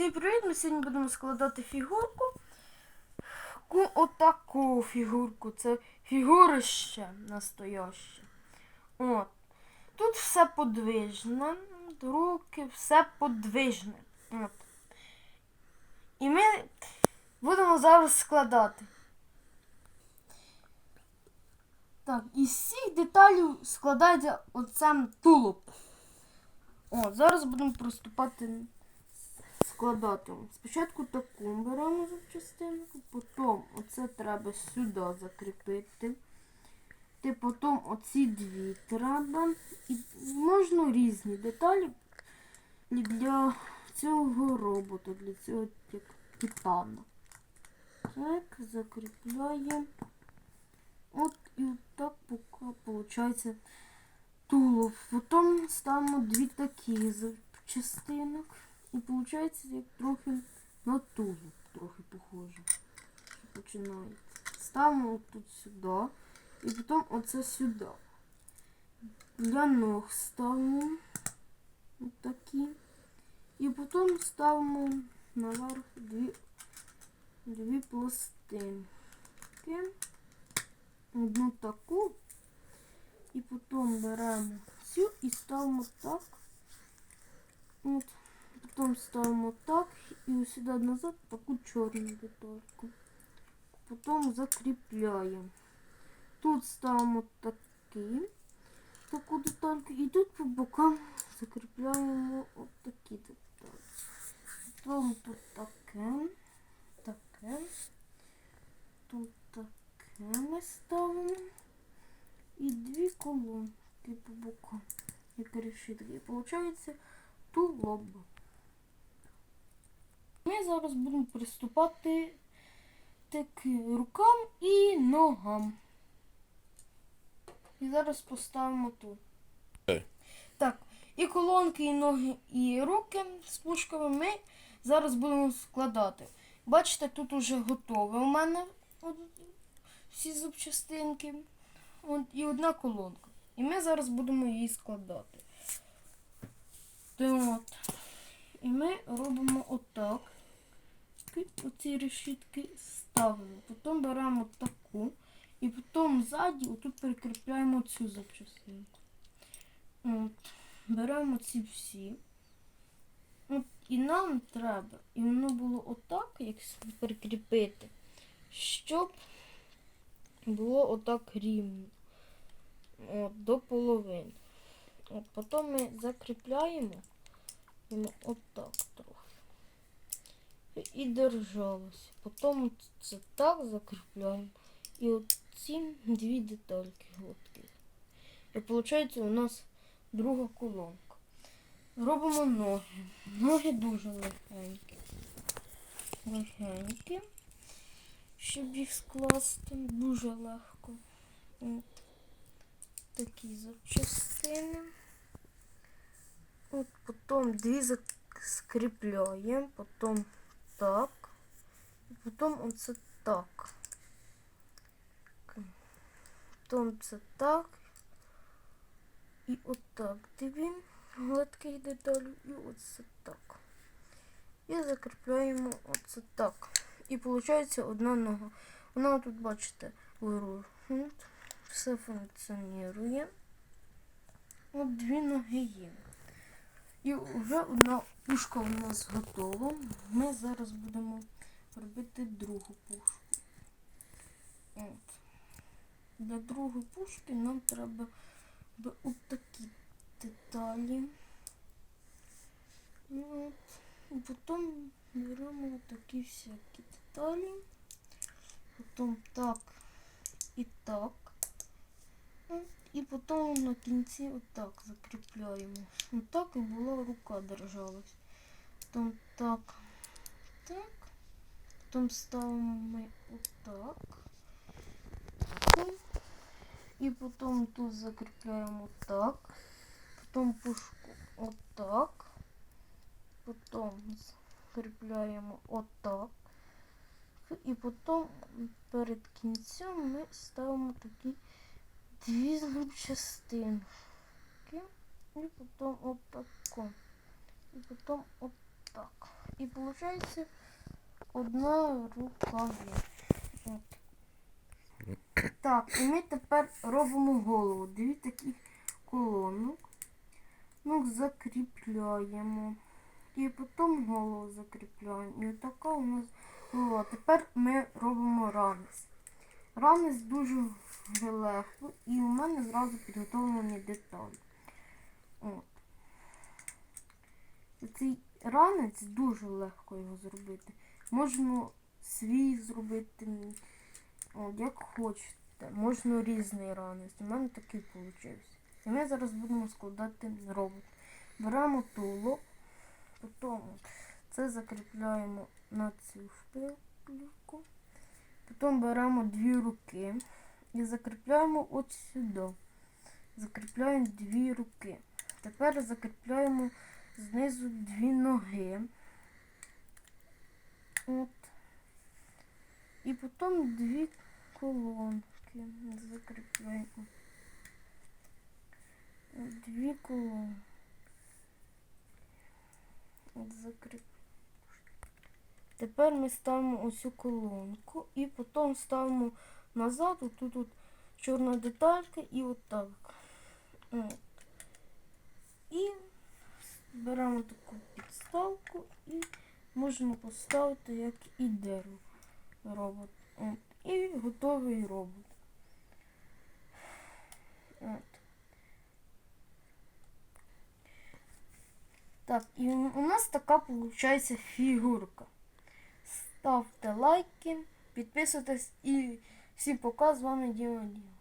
Всім привіт! Ми сьогодні будемо складати фігурку. Отаку фігурку. Це фігурище настояще. От. Тут все подвижне. Руки, все подвижне. От. І ми будемо зараз складати. Так, із всіх деталей складається оцем тулуб. О, зараз будемо приступати складати. Спочатку таку беремо запчастинку, потім оце треба сюди закріпити. Ти потім оці дві треба. І можна різні деталі для цього робота, для цього як титана. Так, закріпляємо. От і так поки виходить тулуб. Потім ставимо дві такі запчастинок. І виходить як трохи на тулуб, трохи похоже. Починається. Ставимо тут сюди. І потім оце сюди. Для ног ставимо такі. І потім ставимо наверх дві, дві пластинки. Одну таку. І потім беремо цю і ставимо так. От. Потім ставимо так і сюди назад таку чорну детальку. Потім закріпляємо. Тут ставимо такі, таку детальку і тут по бокам закріпляємо от такі деталі. Потім тут таке, таке, тут таке ми ставимо. І дві колонки по бокам, як решітки. І виходить тулоб. Ми зараз будемо приступати так, рукам і ногам. І зараз поставимо тут. Окей. Так, і колонки, і ноги, і руки з пушками ми зараз будемо складати. Бачите, тут уже готове у мене от, всі запчастинки. От, і одна колонка. І ми зараз будемо її складати. Так, от. І ми робимо отак. Оці решітки ставимо. Потім беремо таку. І потім ззаді отут прикріпляємо цю запчастинку. От. Беремо ці всі. От. І нам треба, і воно було отак, як прикріпити, щоб було отак рівно. От, до половини. От, потім ми закріпляємо йому отак трохи. І держалося. Потім це так закріпляємо. І от ці дві детальки гладкі. І виходить у нас друга колонка. Робимо ноги. Ноги дуже легенькі. Легенькі. Щоб їх скласти дуже легко. От такі запчастини. От потім дві зак- скріпляємо, так. І потім оце так. Потім це так. І отак дві гладкі деталі. І оце так. І закріпляємо оце так. І виходить одна нога. Вона тут, бачите, вирухнуть. Все функціонує. От дві ноги є. І вже одна пушка у нас готова. Ми зараз будемо робити другу пушку. От. Для другої пушки нам треба би от такі деталі. І От. І потім беремо такі всякі деталі. Потім так і так. От. І потім на кінці отак закріпляємо. Отак і була рука держалась. Потім так, так. Потім ставимо ми отак. І потім тут закріпляємо так. Потім пушку отак. Потім закріпляємо отак. І потім перед кінцем ми ставимо такі дві запчастинки. І потім отако. І потім так. І виходить одна рука є. Так, і ми тепер робимо голову. Дві такі колонок. Ну, закріпляємо. І потім голову закріпляємо. І отака у нас голова. Тепер ми робимо ранець. Ранець дуже легко і у мене зразу підготовлені деталі. От. Цей ранець дуже легко його зробити. Можна свій зробити, от, як хочете. Можна різний ранець. У мене такий вийшов. І ми зараз будемо складати робот. Беремо туло, потім це закріпляємо на цю шпильку. Потім беремо дві руки і закріпляємо от сюди. Закріпляємо дві руки. Тепер закріпляємо знизу дві ноги. От. І потім дві колонки. Закріпляємо. Дві колонки. Тепер ми ставимо ось цю колонку і потім ставимо назад, отут от чорна деталька і отак. От. І беремо таку підставку і можемо поставити як і робот. От. І готовий робот. От. Так, і у нас така виходить фігурка. Ставте лайки, підписуйтесь і всім пока. З вами Діма Діма.